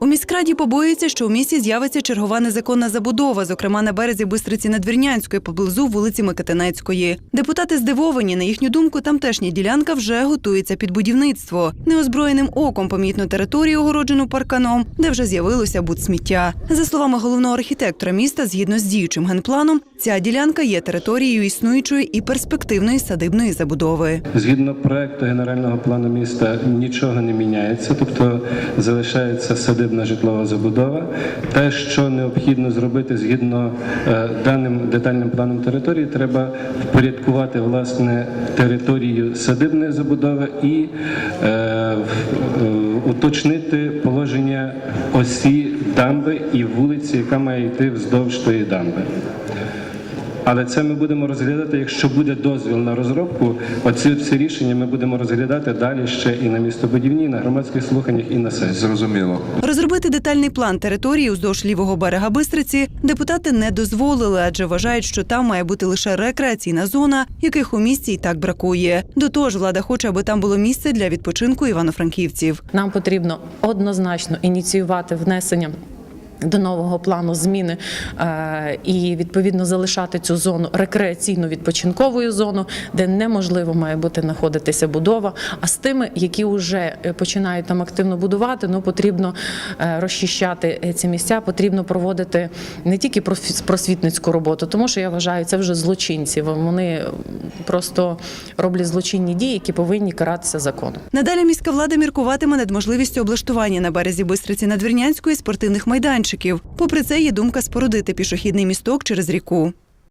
У міськраді побоюються, що у місті з'явиться чергова незаконна забудова, зокрема на березі Бистриці Надвірнянської, поблизу вулиці Микитинецької. Депутати здивовані. На їхню думку, тамтешня ділянка вже готується під будівництво. Неозброєним оком помітно територію, огороджену парканом, де вже з'явилося будсміття. За словами головного архітектора міста, згідно з діючим генпланом, ця ділянка є територією існуючої і перспективної садибної забудови. Згідно проекту генерального плану міста нічого не міняється, тобто залишається садибна житлова забудова. Те, що необхідно зробити згідно е, даним детальним планом території, треба впорядкувати власне територію садибної забудови і е, е, уточнити положення осі дамби і вулиці, яка має йти вздовж тої дамби. Але це ми будемо розглядати, якщо буде дозвіл на розробку. Оці всі рішення ми будемо розглядати далі ще і на містобудівній, і на громадських слуханнях, і на сесії. Зрозуміло. Розробити детальний план території уздовж лівого берега Бистриці депутати не дозволили, адже вважають, що там має бути лише рекреаційна зона, яких у місті і так бракує. До того ж, влада хоче, аби там було місце для відпочинку івано-франківців. Нам потрібно однозначно ініціювати внесення. До нового плану зміни е, і відповідно залишати цю зону рекреаційно-відпочинковою зону, де неможливо має бути знаходитися будова. А з тими, які вже е, починають там активно будувати, ну потрібно е, розчищати ці місця, потрібно проводити не тільки просвітницьку роботу, тому що я вважаю, це вже злочинці. Вони просто роблять злочинні дії, які повинні каратися законом. Надалі міська влада міркуватиме над можливістю облаштування на березі Бистриці Надвірнянської спортивних майданчиків. Попри це, є думка спорудити пішохідний місток через ріку.